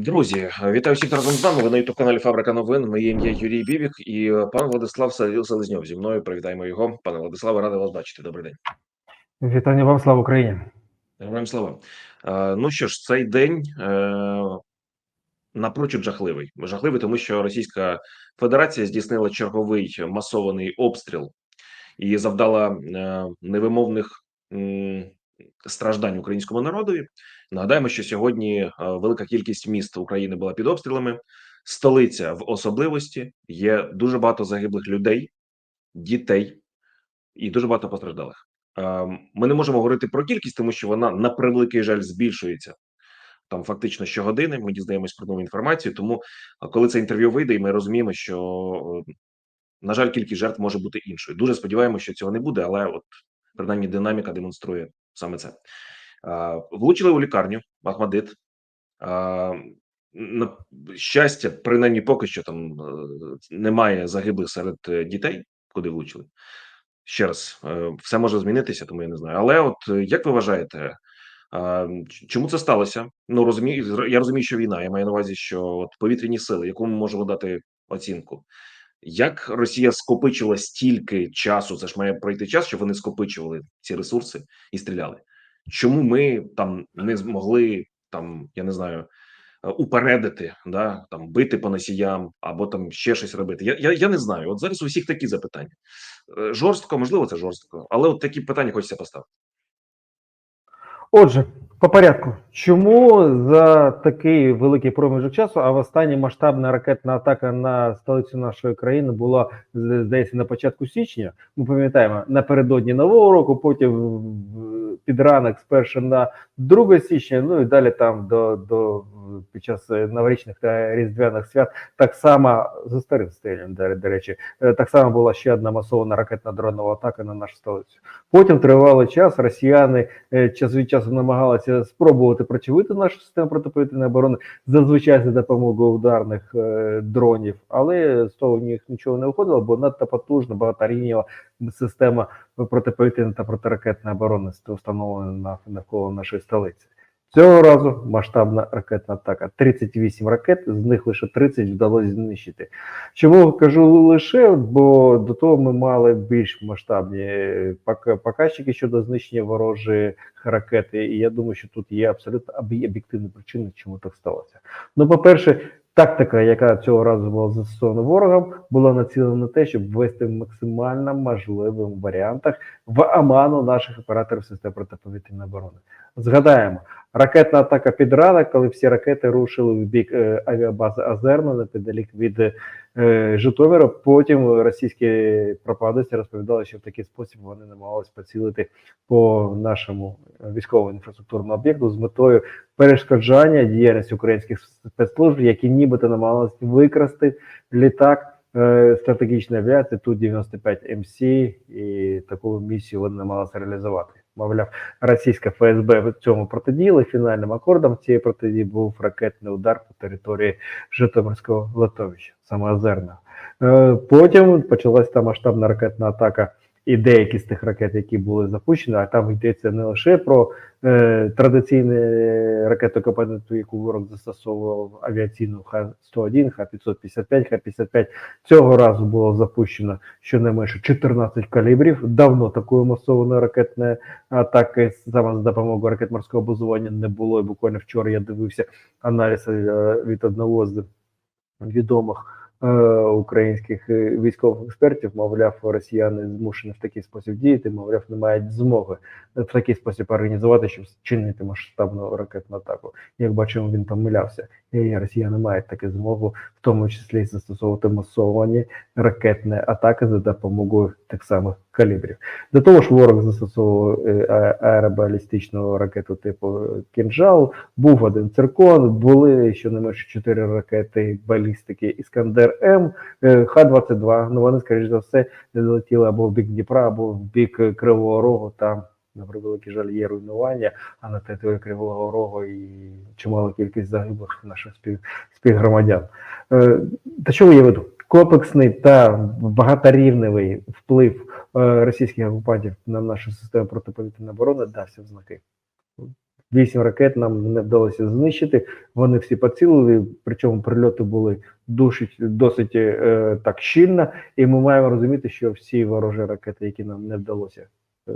Друзі, вітаю всіх разом з нами. Ви на youtube каналі Фабрика новин. Моє ім'я Юрій Бібік і пан Владислав Савіл Селезньов зі мною. Привітаємо його. Пане Владиславе, радий вас бачити. Добрий день. Вітання вам, слава Україні. Героям слава. Е, Ну що ж, цей день е, напрочуд жахливий. Жахливий, тому що Російська Федерація здійснила черговий масований обстріл і завдала е, невимовних страждань українському народові. Нагадаємо, що сьогодні е, велика кількість міст України була під обстрілами. Столиця в особливості є дуже багато загиблих людей, дітей і дуже багато постраждалих. Е, Ми не можемо говорити про кількість, тому що вона на превеликий жаль збільшується там фактично щогодини. Ми дізнаємось про нову інформацію. Тому, коли це інтерв'ю вийде, і ми розуміємо, що е, на жаль, кількість жертв може бути іншою. Дуже сподіваємося, що цього не буде, але от принаймні динаміка демонструє саме це. Влучили у лікарню Ахмадит. Е, На щастя, принаймні поки що там е, немає загиблих серед е, дітей, куди влучили. Ще раз, е, все може змінитися, тому я не знаю. Але от як ви вважаєте, чому це сталося? Ну розумію, я розумію, що війна. Я маю на увазі, що от повітряні сили, яку ми можемо дати оцінку. Як Росія скопичила стільки часу? Це ж має пройти час, щоб вони скопичували ці ресурси і стріляли. Чому ми там не змогли там, я не знаю, е, упередити, да там бити по носіям або там ще щось робити? Я я, я не знаю. От зараз у всіх такі запитання. Е, Жорстко, можливо, це жорстко, але от такі питання хочеться поставити. Отже, по порядку, чому за такий великий проміжок часу, а в останній масштабна ракетна атака на столицю нашої країни була здається на початку січня. Ми пам'ятаємо напередодні нового року, потім під ранок спершу на 2 січня, ну і далі там до, до під час е, новорічних та різдвяних свят так само за старим стилем, до, речі, е, так само була ще одна масована ракетна дронова атака на нашу столицю. Потім тривалий час росіяни е, час від часу намагалися спробувати прочевити нашу систему протиповітряної оборони, зазвичай за допомогою ударних е, дронів, але з того в них нічого не виходило, бо надто потужна багаторівнева система протиповітряної та протиракетної оборони встановлена на- навколо нашої столиці. Цього разу масштабна ракетна атака. 38 ракет, з них лише 30 вдалося знищити. Чому кажу лише, бо до того ми мали більш масштабні е, пок- показчики щодо знищення ворожої ракети, і я думаю, що тут є абсолютно об'є- об'єктивні причини, чому так сталося. Ну, по-перше, тактика, яка цього разу була застосована ворогом, була націлена на те, щоб ввести в максимально можливих варіантах в оману наших операторів систем протиповітряної оборони. Згадаємо, ракетна атака під ранок, коли всі ракети рушили в бік е, авіабази Азерна неподалік від е, Житомира. Потім російські пропагандисти розповідали, що в такий спосіб вони намагалися поцілити по нашому військово інфраструктурному об'єкту з метою перешкоджання діяльності українських спецслужб, які нібито намагалися викрасти літак е, стратегічної авіації ту 95 МС, і таку місію вони намагалися реалізувати. Мовляв, російська ФСБ в цьому протидіяла. Фінальним акордом цієї протидії був ракетний удар по території Житомирського литовища, саме Озерна. Е, Потім почалася та масштабна ракетна атака і деякі з тих ракет, які були запущені, а там йдеться не лише про е, традиційну ракету-компоненту, яку ворог застосовував авіаційну Х-101, Х-555, Х-55. Цього разу було запущено щонайменше 14 калібрів. Давно такої масованої ракетної атаки саме за допомогою ракет морського базування не було. І буквально вчора я дивився аналіз е, від одного з відомих українських е, військових експертів, мовляв, росіяни змушені в такий спосіб діяти, мовляв, не мають змоги в такий спосіб організувати, щоб чинити масштабну ракетну атаку. Як бачимо, він помилявся. І росіяни мають таку змогу, в тому числі застосовувати масовані ракетні атаки за допомогою тих самих калібрів. До того ж, ворог застосовував е, аеробалістичну ракету типу «Кінжал», був один циркон, були щонайменше чотири ракети балістики Іскандер М, е, Х-22. Ну вони, скоріш за все, летіли або в бік Дніпра, або в бік е, Кривого Рогу. Там, на превеликий жаль, є руйнування, а на території Кривого Рогу і чимала кількість загиблих наших спів, співгромадян. Е, До чого я веду? Комплексний та багаторівневий вплив е, російських окупантів на нашу систему протиповітряної оборони дався в знаки. Вісім ракет нам не вдалося знищити. Вони всі поцілили, причому прильоти були досить, досить е, так щільно, і ми маємо розуміти, що всі ворожі ракети, які нам не вдалося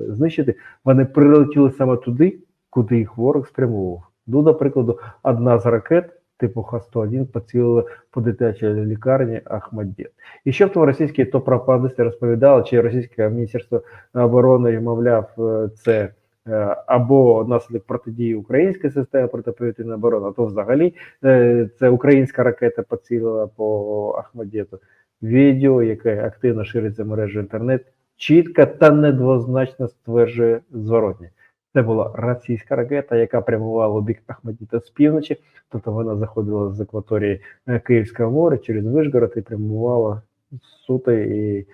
знищити, вони прилетіли саме туди, куди їх ворог спрямовував. Ну, до прикладу, одна з ракет типу Х-101 поцілила по дитячій лікарні Ахмаддєт. І що б там російські то пропагандисти розповідали, чи російське міністерство оборони, мовляв, е, це е, або наслідок протидії української системи протиповітряної оборони, а то взагалі е, це українська ракета поцілила по Ахмадєту. Відео, яке активно шириться мережею інтернет, чітко та недвозначно стверджує зворотні. Це була російська ракета, яка прямувала у бік Ахмадіта з півночі, тобто вона заходила з акваторії е, Київського моря через Вишгород і прямувала суто і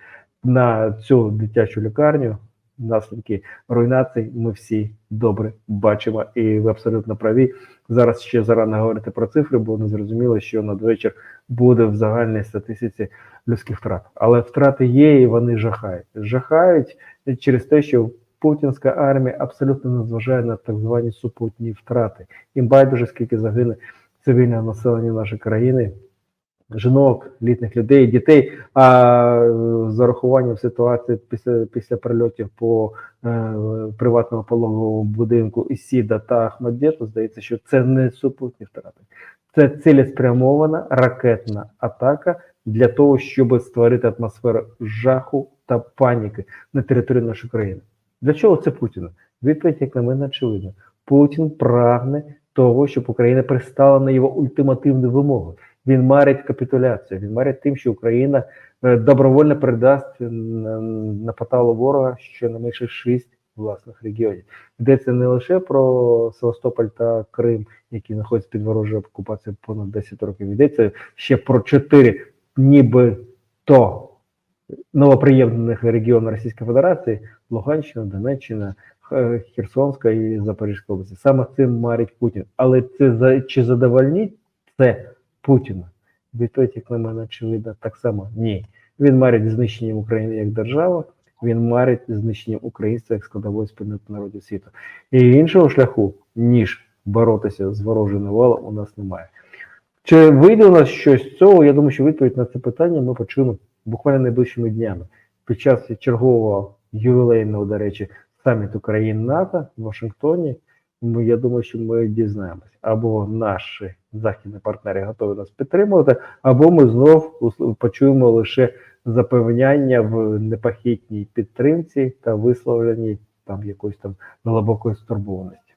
на цю дитячу лікарню. Наслідки руйнацій ми всі добре бачимо, і ви абсолютно праві. Зараз ще зарано говорити про цифри, бо не зрозуміло, що надвечір буде в загальній статистиці людських втрат. Але втрати є, і вони жахають. Жахають через те, що путінська армія абсолютно не зважає на так звані супутні втрати. Їм байдуже скільки загине цивільного населення нашої країни, жінок, літніх людей, дітей. А е, з урахуванням ситуації після після прильотів по е, приватному пологовому будинку Ісіда та Ахмадєту, здається, що це не супутні втрати. Це цілеспрямована ракетна атака для того, щоб створити атмосферу жаху та паніки на території нашої країни. Для чого це Путіну? Відповідь, як на мене, очевидна. Путін прагне того, щоб Україна пристала на його ультимативні вимоги. Він марить капітуляцію, він марить тим, що Україна е, добровольно передасть на, на поталу ворога щонайменше шість власних регіонів. Йдеться не лише про Севастополь та Крим, які знаходяться під ворожою окупацією понад 10 років. Йдеться ще про чотири, ніби то новоприємних регіони Російської Федерації: Луганщина, Донеччина, Херсонська і Запорізька області. Саме цим марить Путін. Але це за чи задовольнить це Путіна? Відповідь, як на мене, очевидно, так само ні. Він марить знищенням України як держави, він марить знищенням українства як складової спільноти народів світу. І іншого шляху, ніж боротися з ворожою навалом, у нас немає. Чи вийде у нас щось з цього? Я думаю, що відповідь на це питання ми почуємо буквально найближчими днями під час чергового ювілейного, до речі, саміту країн НАТО в Вашингтоні. Ми, я думаю, що ми дізнаємось, або наші західні партнери готові нас підтримувати, або ми знов почуємо лише запевняння в непохитній підтримці та висловленні там якоїсь там глибокої стурбованості.